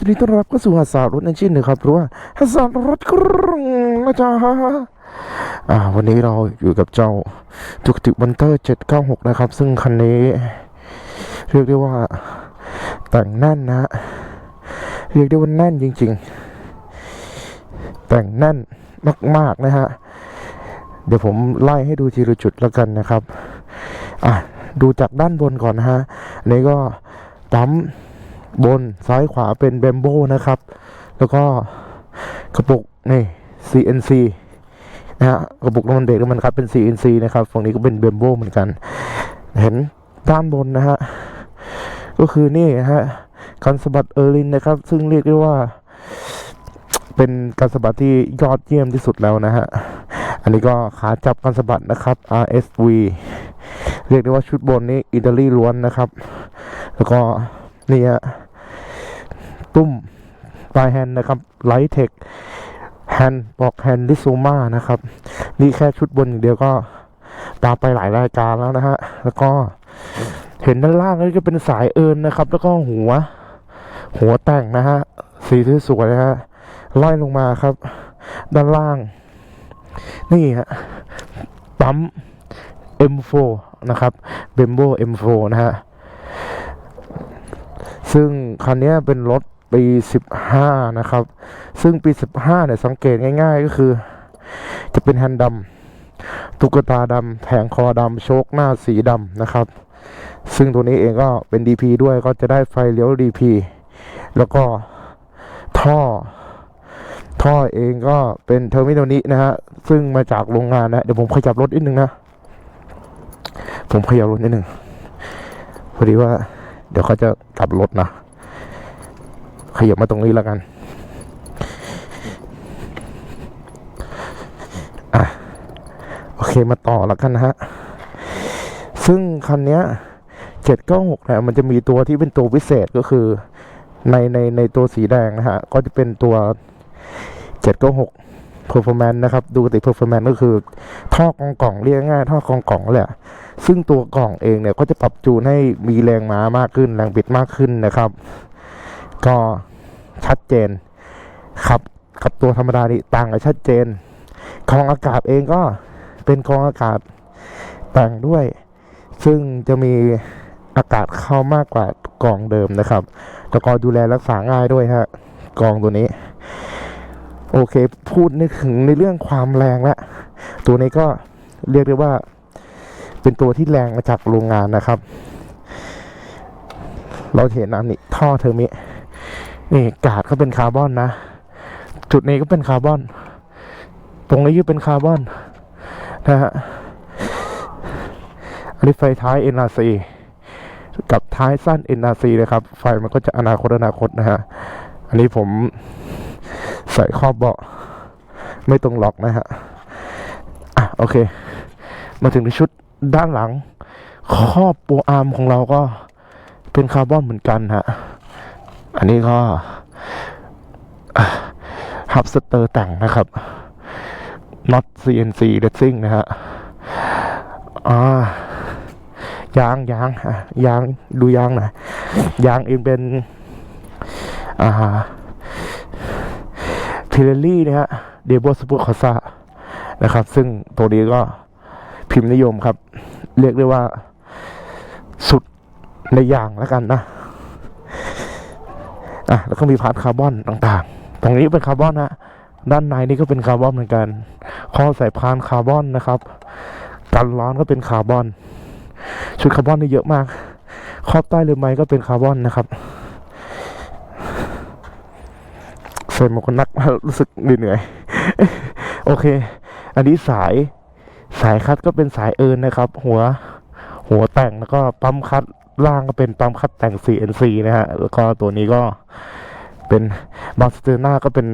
วัสดีครับทีนี้ต้อนรับเข้าสู่ฮัสซารถนั่นชินนะครับหรือว่าฮัสซารถกรุงนะจ๊ะอ่าวันนี้เราอยู่กับเจ้าจุกติบันเตอร์796 นะครับ ซึ่งคันนี้ เรียกได้ว่าแต่งแน่นนะฮะเรียกได้ว่าแน่นจริง ๆ แต่งแน่นมาก ๆ นะฮะ เดี๋ยวผมไล่ให้ดูทีละจุดแล้วกันนะครับ อะดูจากด้านบนก่อนนะฮะอันนี้ก็ปั๊ม บนซ้ายขวาเป็นเบมโบนะครับ แล้วก็กระปุกนี่ CNC นะฮะกระปุกน้ำมันเบรกน้ำมันครับเป็น CNC นะครับฝั่งนี้ก็เป็นเบมโบเหมือนกัน เห็นด้านบนนะฮะก็คือนี่นะฮะการสะบัดเออร์ลินนะครับ ซึ่งเรียกได้ว่า เป็นการสะบัดที่ยอดเยี่ยมที่สุดแล้วนะฮะอันนี้ก็ขาจับการสะบัดนะครับ RSV เรียกได้ว่าชุดบนนี้อิตาลีล้วนนะครับ แล้วก็ นี่ฮะตุ้มปลายแฮนด์นะครับไลท์เทคแฮนด์บอกแฮนด์ลิซูมานะครับ นี่แค่ชุดบนอย่างเดียวก็ตามไปหลายรายการแล้วนะฮะ แล้วก็เห็นด้านล่างนี่ก็เป็นสายเอิญนะครับ แล้วก็หัว หัวแต่งนะฮะ สีสวยๆนะฮะไล่ลงมาครับ ด้านล่าง นี่ฮะปั๊ม M4 นะครับเบมโบ M4 นะฮะ ซึ่งคันนี้เป็นรถปี 15 นะครับ ซึ่งปี 15 เนี่ย สังเกตง่าย ๆ ก็คือ จะเป็นแฮนด์ดำตุ๊กตาดำแผงคอดำโชคหน้าสีดำนะครับ ซึ่งตัวนี้เองก็เป็น DP ด้วยก็จะได้ไฟเลี้ยว DP แล้วก็ท่อ ท่อเองก็เป็นเทอร์มินอลนี้นะฮะ ซึ่งมาจากโรงงานนะ เดี๋ยวผมขยับรถนิดนึงนะ ผมขยับรถนิดนึงพอดีว่า เดี๋ยวเขาจะกลับรถนะ ขยับมาตรงนี้แล้วกัน อะ โอเคมาต่อแล้วกันนะฮะ ซึ่งคันนี้เจ็ดเก้าหกเนี่ยมันจะมีตัวที่เป็นตัวพิเศษก็คือ ในในในตัวสีแดงนะฮะ ก็จะเป็นตัวเจ็ดเก้าหก performance นะครับ ดูติ performance ก็คือ ท่อกองกล่องเรียกง่ายท่อกองกล่องแหละ ซึ่งตัวกล่องเองเนี่ยก็จะปรับจูนให้มีแรงม้ามากขึ้น แรงบิดมากขึ้นนะครับ ก็ชัดเจนครับกับตัวธรรมดานี่ต่างกันชัดเจนกองอากาศเองก็เป็นกองอากาศแต่งด้วย ซึ่งจะมีอากาศเข้ามากกว่ากล่องเดิมนะครับแล้วก็ดูแลรักษาง่ายด้วยฮะกล่องตัวนี้ โอเค พูดนึกถึงในเรื่องความแรงแล้วตัวนี้ก็เรียกได้ว่า เป็นตัวที่แรงมาจากโรงงานนะครับ เราเห็นอันนี้ท่อเทอร์มินี่กาดก็เป็นคาร์บอนนะ จุดนี้ก็เป็นคาร์บอน ตรงนี้ก็เป็นคาร์บอนนะฮะอันนี้ไฟท้าย NRC กับท้ายสั้น NRC นะครับ ไฟมันก็จะอนาคตอนาคตนะฮะ อันนี้ผมใส่ครอบเบาะไม่ตรงล็อกนะฮะ อะ โอเค มาถึงในชุด ด้านหลังครอบโปรอาร์มของเราก็เป็นคาร์บอนเหมือนกันฮะ อันนี้ก็ฮับสเตอร์แต่งนะครับ not CNC racing นะฮะอ่ายางยางยางดูยางหน่อยยางเองเป็น อ่าพิเรลี่นะฮะเดโบสปูคอซ่านะครับ ซึ่งตัวนี้ก็ พิมพ์นิยมครับ เรียกได้ว่าสุดในอย่างแล้วกันนะอะแล้วก็มีพาร์ทคาร์บอนต่างๆตรงนี้เป็นคาร์บอนนะด้านในนี่ก็เป็นคาร์บอนเหมือนกันข้อใส่พานคาร์บอนนะครับกันร้อนก็เป็นคาร์บอน ชุดคาร์บอนนี่เยอะมาก ครอบใต้เรือไม้ก็เป็นคาร์บอนนะครับใส่หมวกกันนักรู้สึกเหนื่อยๆโอเค อันนี้สาย สายคัดก็เป็นสายเอินนะครับ หัวหัวแต่งแล้วก็ปั๊มคัดล่างก็เป็นปั๊มคัดแต่ง CNC นะฮะแล้วก็ตัวนี้ก็เป็นบาสเตอร์หน้าก็เป็น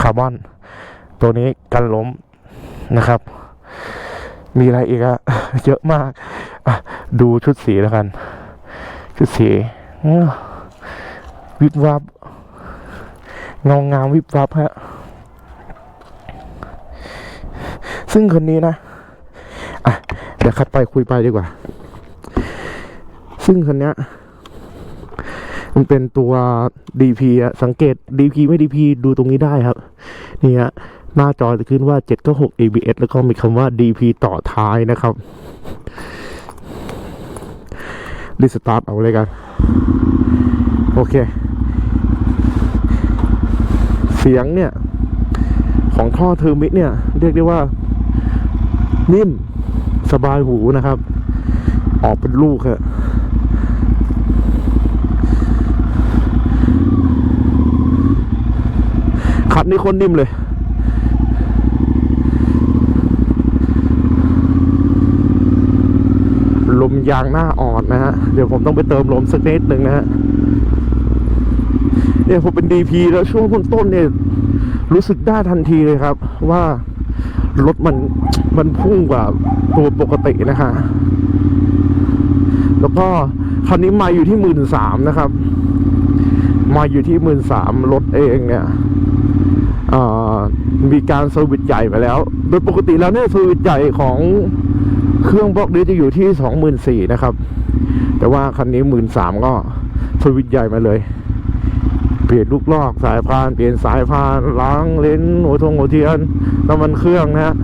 คาร์บอนตัวนี้กันล้มนะครับ มีอะไรอีกอะเยอะมากดูชุดสีแล้วกัน ชุดสีวิบวับเงางามวิบวับฮะซึ่งคนนี้นะ อะเดี๋ยวคัดไปคุยไปดีกว่า ซึ่งคันเนี้ยมันเป็นตัว DP อะสังเกต DP ไม่ DP ดูตรงนี้ได้ครับ นี่ฮะหน้าจอจะขึ้นว่า 796 ABS แล้วก็มีคำว่า DP ต่อท้ายนะครับรีสตาร์ทเอาเลยกัน โอเค เสียงเนี่ย ของท่อเทอร์มิเนี่ย เรียกได้ว่า นิ่ม สบายหูนะครับ ออกเป็นลูกฮะขัดนี่คนนิ่มเลยลมยางหน้าอ่อนนะฮะ เดี๋ยวผมต้องไปเติมลมสักนิดหนึ่งนะฮะ เนี่ยผมเป็นดีพีแล้วช่วงต้นๆเนี่ย รู้สึกได้ทันทีเลยครับ ว่า รถมันมันพุ่งกว่าตัวปกตินะฮะแล้วก็คันนี้มาอยู่ที่หมื่นสามนะครับ มาอยู่ที่หมื่นสามรถเองเนี่ยมีการเซอร์วิสใหญ่ไปแล้ว โดยปกติแล้วเนี่ยเซอร์วิสใหญ่ของเครื่องบล็อกนี้จะอยู่ที่สองหมื่นสี่นะครับ แต่ว่าคันนี้หมื่นสามก็เซอร์วิสใหญ่มาเลย เปลี่ยนลูกลอกสายพาน เปลี่ยนสายพานล้างเลนส์หัวทงหัวเทียนน้ำมันเครื่องนะฮะ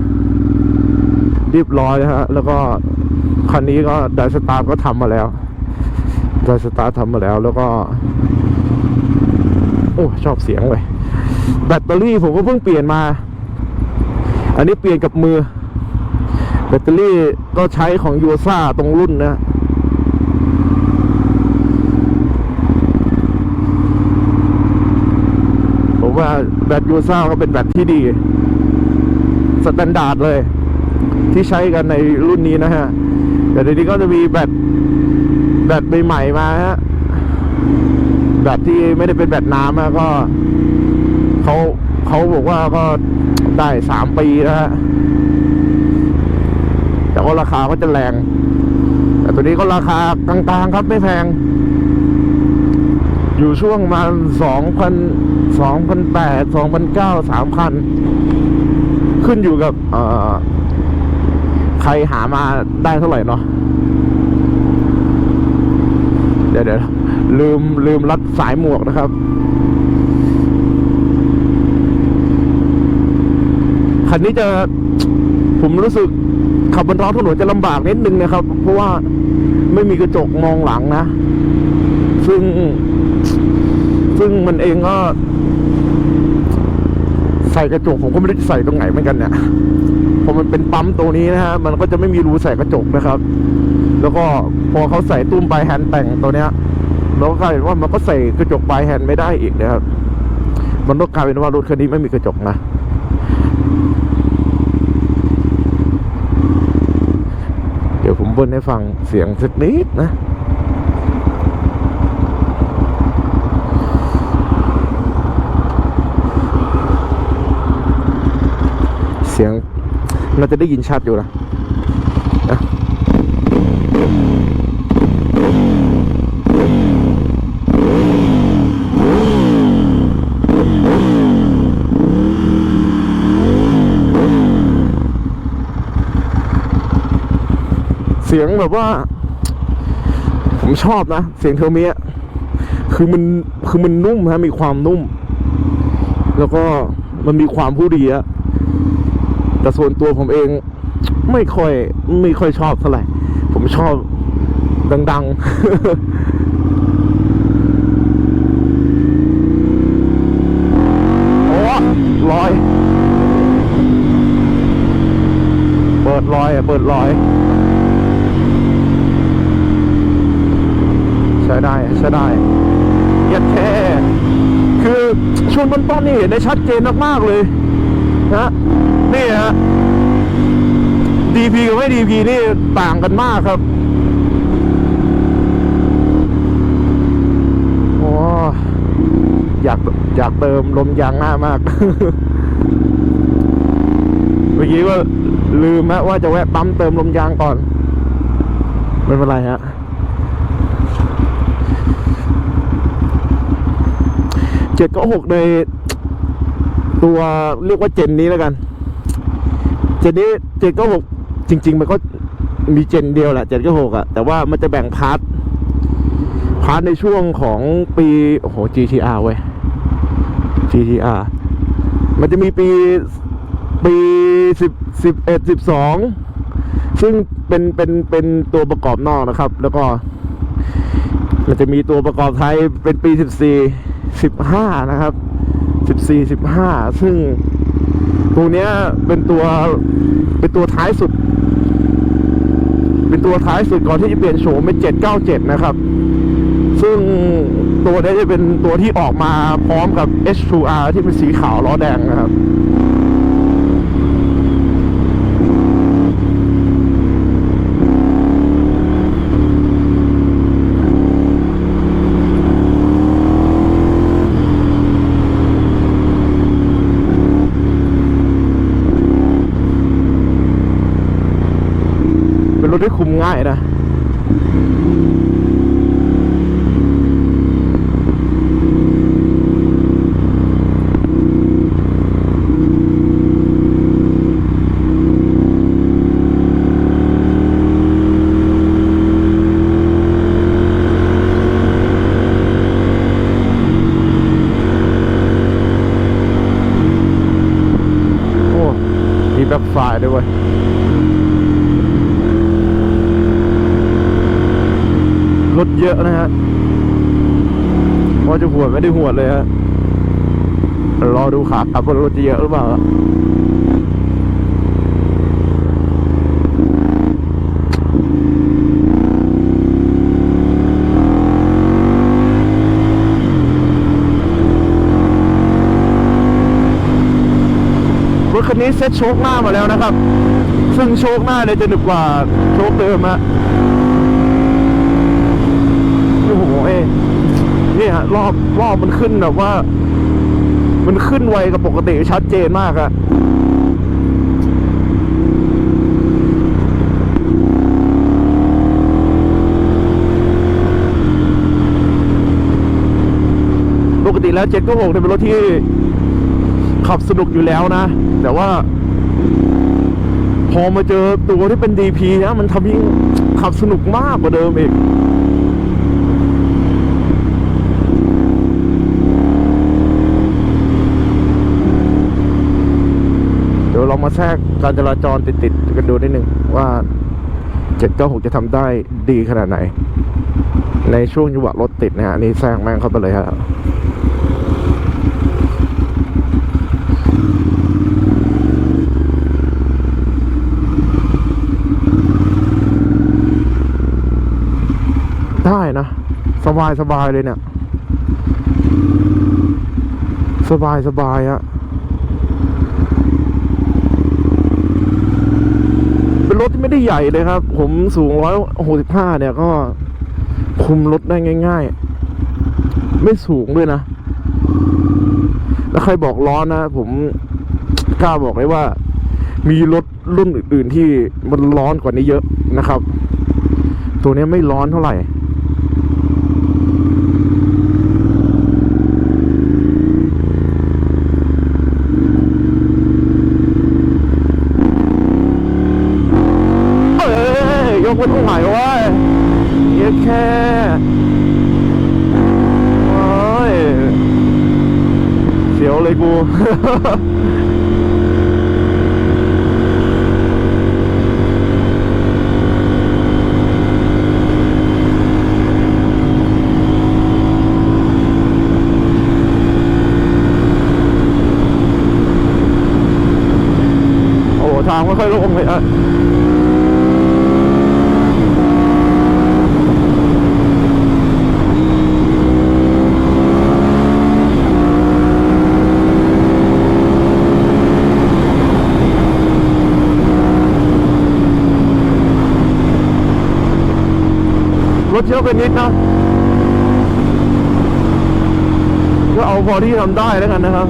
เรียบร้อยฮะแล้วก็คันนี้ก็ไดสตาร์ก็ทำมาแล้วไดสตาร์ทำมาแล้วแล้วก็ โอ้ชอบเสียงเลยแบตเตอรี่ผมก็เพิ่งเปลี่ยนมา อันนี้เปลี่ยนกับมือ แบตเตอรี่ก็ใช้ของยูซ่าตรงรุ่นนะ ผม ว่าแบตยูซ่าก็เป็นแบตที่ดีสแตนดาร์ดเลย ที่ใช้กันในรุ่นนี้นะฮะแต่เดี๋ยวนี้ก็จะมีแบตแบตใหม่ๆมาฮะแบตที่ไม่ได้เป็นแบตน้ำอะก็เขาเขาบอกว่าก็ได้สามปีนะฮะแต่ว่าราคาก็จะแรง แต่ตัวนี้ก็ราคากลางๆครับไม่แพง อยู่ช่วงประมาณสองพัน สองพันแปดสองพันเก้าสามพันขึ้นอยู่กับเอใครหามาได้เท่าไหร่เนาะเดี๋ยวเดี๋ยวลืมลืมรัดสายหมวกนะครับ คันนี้จะผมรู้สึกขับบนท้องถนนจะลำบากนิดนึงนะครับ เพราะว่าไม่มีกระจกมองหลังนะ ซึ่งซึ่งมันเองก็ ใส่กระจกผมก็ไม่รู้จะใส่ตรงไหนเหมือนกันเนี่ยพอมันเป็นปั๊มตัวนี้นะฮะมันก็จะไม่มีรูใส่กระจกนะครับ แล้วก็พอเขาใส่ตุ้มปลายแฮนด์แต่งตัวเนี้ยเราก็กลายเป็นว่ามันก็ใส่กระจกปลายแฮนด์ไม่ได้อีกนะครับ มันก็กลายเป็นว่ารถคันนี้ไม่มีกระจกนะเดี๋ยวผมเบิ้ลให้ฟังเสียงสักนิดนะ เสียง น่าจะได้ยินชัดอยู่นะนะเสียงแบบว่า ผมชอบนะ เสียงเทอร์เมียคือมันคือมันนุ่มฮะมีความนุ่ม แล้วก็มันมีความผู้ดีอะ แต่ส่วนตัวผมเองไม่ค่อยไม่ค่อยชอบเท่าไหร่ ผมชอบดังๆโอ้ลอย เปิดลอยอะ เปิดลอย ใช้ได้ ใช้ได้เยัดแค่คือช่วงต้นๆนี่เห็นได้ชัดเจนมาก ๆ เลย นะ นี่ฮะ DP กับไม่ DP นี่ต่างกันมากครับโอ้อยากอยากเติมลมยางหน้ามาก เมื่อกี้ว่าลืมฮะว่าจะแวะปั๊มเติมลมยางก่อน ไม่เป็นไรฮะเจ็ดก็หกในตัวเรียกว่าเจนนี้แล้วกัน เจนนี้เจนก็หกจริง ๆ มันก็มีเจนเดียวแหละเจนก็หกอะแต่ว่ามันจะแบ่งพาร์ทพพาร์ทในช่วงของปีโอ้โห GTR เว้ย GTR มันจะมีปีปีสิบสิบเอ็ดสิบสองซึ่งเป็นเป็นเป็นตัวประกอบนอกนะครับ แล้วก็ มันจะมีตัวประกอบไทยเป็นปีสิบสี่สิบห้านะครับสิบสี่สิบห้าซึ่ง ตัวเนี้ยเป็นตัวเป็นตัวท้ายสุด เป็นตัวท้ายสุดก่อนที่จะเปลี่ยนโฉมเป็นเจ็ดเก้าเจ็ดนะครับ ซึ่งตัวนี้จะเป็นตัวที่ออกมาพร้อมกับ H2R ที่เป็นสีขาวล้อแดงนะครับ คุมง่ายนะ โอ้ มีแบ็คไฟล์ด้วยเว้ย รถเยอะนะฮะว่าจะหวดไม่ได้หวดเลยฮะรอดูขากลับว่ารถจะเยอะหรือเปล่ารถคันนี้เซ็ตโชคหน้ามาแล้วนะครับ ซึ่งโชคหน้าเนี่ยจะหนึบกว่าโชคเดิมฮะ โอ้โหเอ้ เนี่ยรอบรอบมันขึ้นแบบว่า มันขึ้นไวกับปกติชัดเจนมากอะปกติแล้วเจ็ดก็หกเนี่ยเป็นรถที่ขับสนุกอยู่แล้วนะ แต่ว่า พอมาเจอตัวที่เป็น DP นะมันทำให้ขับสนุกมากกว่าเดิมอีก เดี๋ยวเรามาแทรกการจราจรติดๆกันดูนิดนึงว่า796จะทำได้ดีขนาดไหน ในช่วงจังหวะรถติดนะฮะนนี่แซงแม่งเข้าไปเลยฮะได้นะ สบายสบายเลยเนี่ย สบายสบายอะ เป็นร ถไม่ได้ใหญ่เลยครับ ผมสูงร้อยหกสิบห้าเนี่ยก็คุมรถได้ง่าย ๆ ไม่สูงด้วยนะ แล้วใครบอกร้อนนะ ผมกล้าบอกเลยว่า มีรถรุ่นอื่น ๆ ที่มันร้อนกว่านี้เยอะนะครับ ตัวนี้ไม่ร้อนเท่าไหร่ เอ้ยยกไม่ต้องไหวเว้ยเยอะแค่โอ้ยเสียวเลยกู โอ้ทางไม่ค่อยโล่งเลยอะ รถเยอะ ไปนิดนะก็เอาพอที่ทำได้แล้วกันนะครับ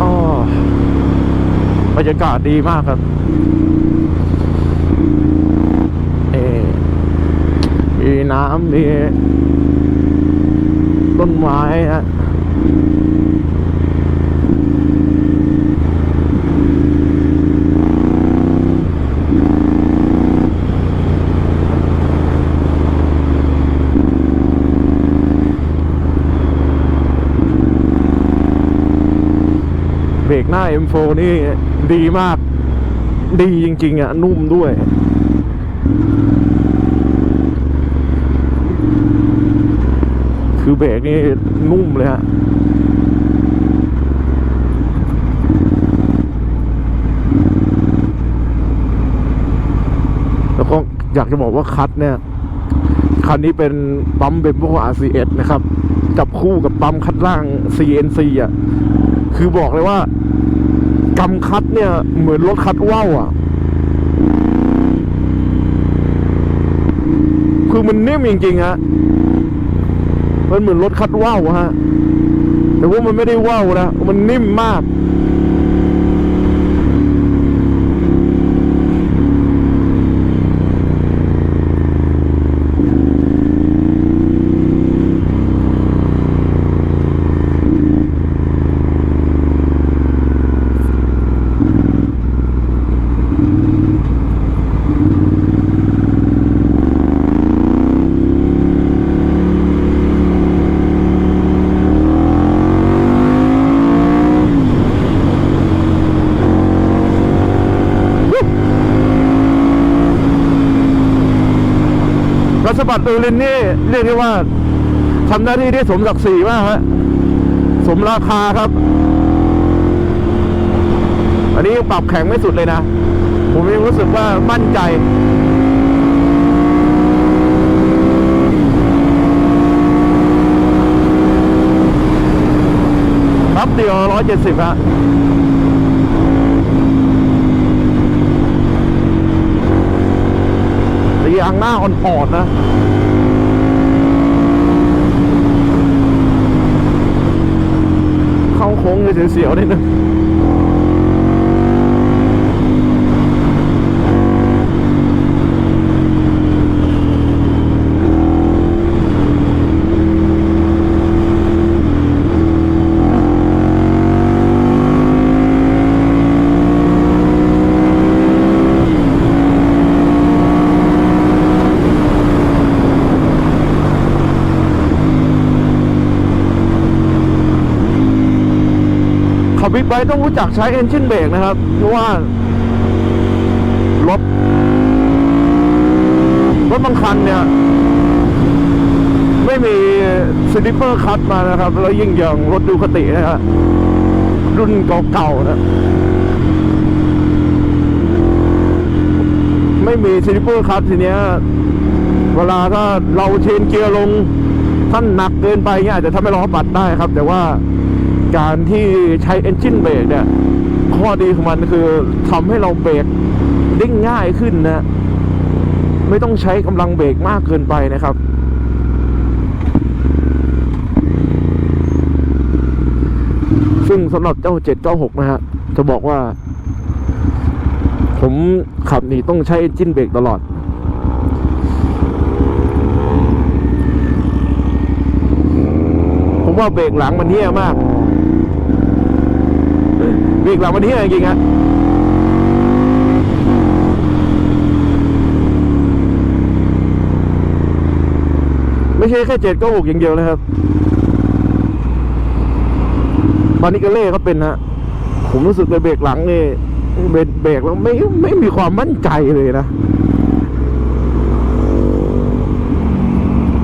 อ๋อบรรยากาศดีมากครับ เออำมีต้นไม้ฮะเบรกหน้า M4 นี่ดีมาก ดีจริง ๆ อะ นุ่มด้วย คือเบรกนี่นุ่มเลยฮะแล้วก็อยากจะบอกว่าคัดเนี่ย คันนี้เป็นปั๊มเบมโบ RCS นะครับ จับคู่กับปั๊มคัดล่าง CNC อะ คือบอกเลยว่ากำคัดเนี่ย เหมือนรถคัดว่าวอะ คือมันนิ่มจริงๆฮะ มันเหมือนรถคัดว่าวฮะ แต่ว่ามันไม่ได้ว่าวนะ มันนิ่มมาก รัช บัตรตูลินนี่เรียกได้ว่าทำหน้าที่ได้สมศักดิ์ศรีมากฮะสมราคาครับ อันนี้ปรับแข็งไม่สุดเลยนะ ผมยังรู้สึกว่ามั่นใจรับเดียวร้อยเจ็ดสิบฮะ แต่ ยางหน้าอ่อนๆนะเข้าโค้งเลยเสียวๆนิดนึง ไบค์ต้องรู้จักใช้ engine brake นะครับ เพราะว่ารถรถบางคันเนี่ย ไม่มีสลิปเปอร์คัตมานะครับ แล้วยิ่งอย่างรถดูคตินะฮะรุ่นเก่าๆนะ ไม่มีสลิปเปอร์คัตทีเนี้ย เวลาถ้าเราเชนเกียร์ลงท่านหนักเกินไปเนี่ยอาจจะทำให้ล้อปัดได้ครับ แต่ว่า การที่ใช้ engine brake เนี่ย ข้อดีของมันคือทำให้เราเบรกได้ง่ายขึ้นนะ ไม่ต้องใช้กำลังเบรกมากเกินไปนะครับซึ่งสำหรับเจ้า 796 นะฮะ จะบอกว่า ผมขับนี่ต้องใช้ engine brake ตลอด ผมว่าเบรกหลังมันเฮี้ยมาก เบรกหลังมันเฮี้ยจริงๆฮะไม่ใช่แค่เจ็ดก็หกอย่างเดียวนะครับบานิกาเล่ก็เป็นฮะผมรู้สึกเลยเบรกหลังนี่เบรกเบรกแล้วไม่ไม่มีความมั่นใจเลยนะ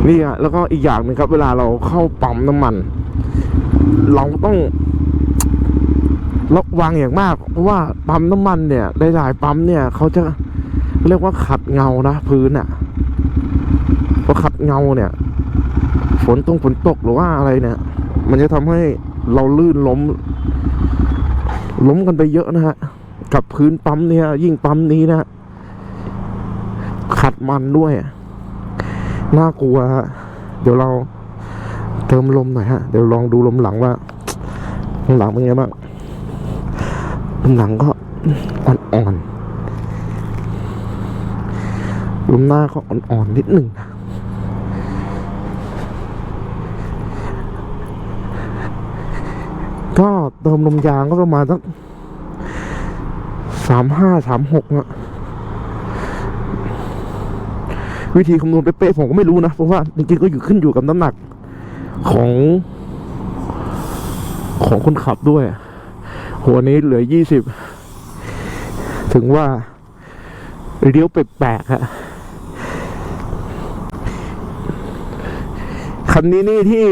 นี่อะแล้วก็อีกอย่างหนึงครับ เวลาเราเข้าปั๊มน้ำมัน เราต้อง วังอย่างมาก เพราะว่าปั๊มน้ำมันเนี่ยหลายๆปั๊มเนี่ยเขาจะเรียกว่าขัดเงานะพื้นอะพอขัดเงาเนี่ยฝนตรงฝนตกหรือว่าอะไรเนี่ย มันจะทำให้เราลื่นล้ม ล้มกันไปเยอะนะฮะกับพื้นปั๊มเนี่ย ยิ่งปั๊มนี้นะขัดมันด้วยน่ากลัวฮะเดี๋ยวเราเติมลมหน่อยฮะ เดี๋ยวลองดูลมหลังว่าลมหลังเป็นไงบ้าง ลมหลังก็อ่อนๆลุมหน้าก็อ่อนๆนิดหนึ่งนะก็เติมลมยางก็ประมาณสักสามห้าสามหกอะวิธีคำนวณเป๊ะๆผมก็ไม่รู้นะ เพราะว่าจริงๆก็อยู่ขึ้นอยู่กับน้ำหนักของของคนขับด้วย หัวนี้เหลือยี่สิบถึงว่าเลี้ยวแปลกๆฮะคันนี้นี่ที่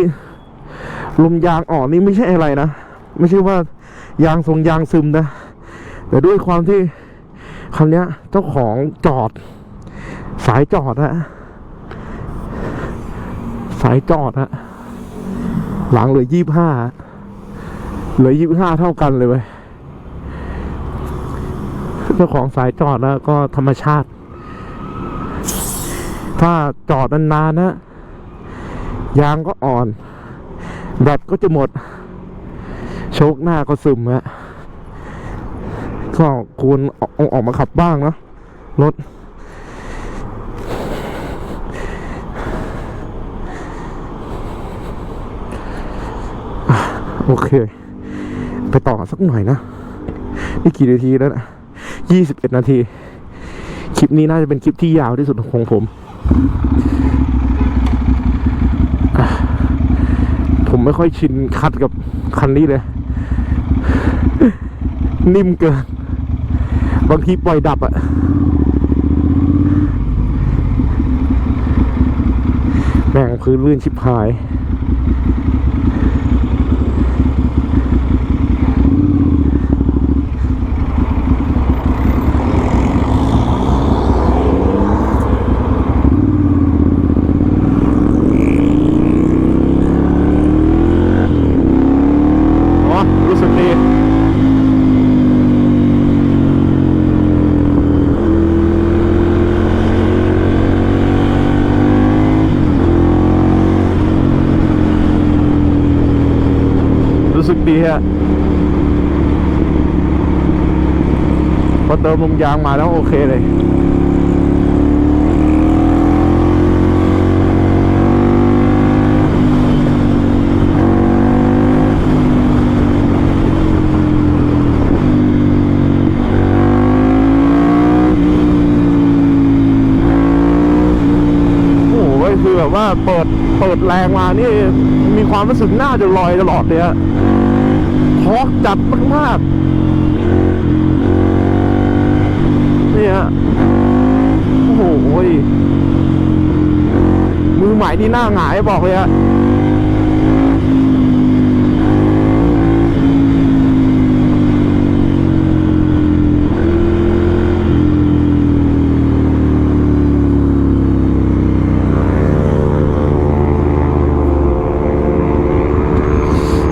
ลมยางออกนี่ไม่ใช่อะไรนะ ไม่ใช่ว่ายางทรงยางซึมนะ แต่ด้วยความที่คันนี้เจ้าของจอด สายจอดฮะสายจอดฮะหลังเหลือยี่ห้า เหลือยี่ห้าเท่ากันเลยเว้ยเจ้าของสายจอดนะก็ธรรมชาติ ถ้าจอดนานๆนะ ยางก็อ่อน แบตก็จะหมด โชคหน้าก็ซึมฮะก็ควรออออกมาขับบ้างเนะรถโอเค ไปต่อสักหน่อยนะนี่กี่นาทีแล้วนะยี่สิบเอ็ดนาที คลิปนี้น่าจะเป็นคลิปที่ยาวที่สุดของผม ผมไม่ค่อยชินคัดกับคันนี้เลย นิ่มเกิน บางทีปล่อยดับอะแม่งพื้นลื่นชิบหาย อ๋อ รู้สึกดี รู้สึกดี ฮะพอเติมลมยางมาแล้วโอเคเลยโอ้โหคือแบบว่าเปิดเปิดแรงมานี่มีความรู้สึกหน้าจะลอยตลอดเลยฮะ ทอร์กจัดมากๆนี่ฮะโอ้โหมือใหม่นี่หน้าหงายบอกเลยฮะ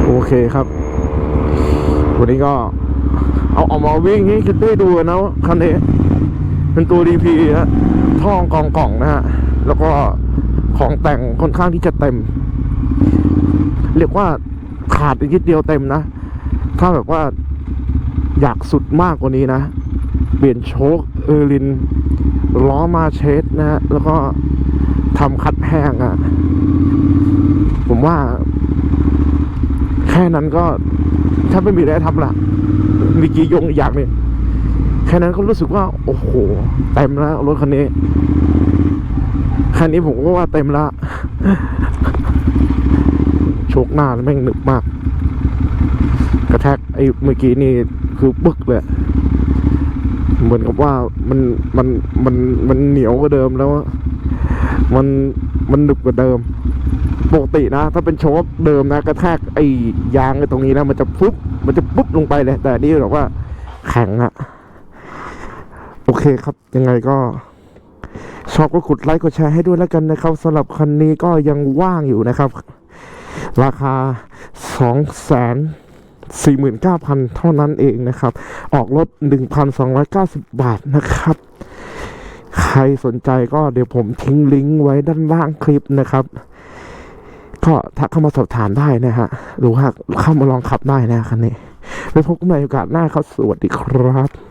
โอเคครับ วันนี้ก็ เอาออกมาวิ่งให้คิดได้ดูนะว่าคันนี้เป็นตัวดีพีฮะท่องกองกล่องนะฮะแล้วก็ของแต่งค่อนข้างที่จะเต็ม เรียกว่าขาดอีกนิดเดียวเต็มนะ ถ้าแบบว่าอยากสุดมากกว่านี้นะ เปลี่ยนโชคเออร์ลินล้อมาเชสนะฮะแล้วก็ทำคัดแห้งอะ่ะ ผมว่า แค่นั้นก็ ถ้าไม่มีอะไรทำละมีกี่ยงอย่างหนึงแค่นั้นก็รู้สึกว่า โอ้โหเต็มแล้วรถคันนี้คันนี้ผมก็ว่าเต็มละโชคหน้าแม่งหนึบมาก กระแทกไอ้เมื่อกี้นี่คือบึกเลยเหมือนกับว่ามันมันมันมันเหนียวกว่าเดิมแล้ว มันมันหนึบกว่าเดิม ปกตินะ ถ้าเป็นโชคเดิมนะกระแทกไอ้ยางไอ้ตรงนี้นะ มันจะปุ๊บมันจะปุ๊บลงไปเลย แต่อันนี่แบบว่าแข็งอะโอเคครับ ยังไงก็ ชอบก็กดไลค์กดแชร์ให้ด้วยแล้วกันนะครับสำหรับคันนี้ก็ยังว่างอยู่นะครับ ราคาสองแสนสี่หมื่นเก้าพันเท่านั้นเองนะครับ ออกรถหนึ่งพันสองร้อยเก้าสิบบาทนะครับ ใครสนใจก็เดี๋ยวผมทิ้งลิงก์ไว้ด้านล่างคลิปนะครับ ก็ทักเข้ามาสอบถามได้นะฮะหรือว่าเข้ามาลองขับได้นะคันนี้ ไปพบกันใหม่โอกาสหน้าครับสวัสดีครับ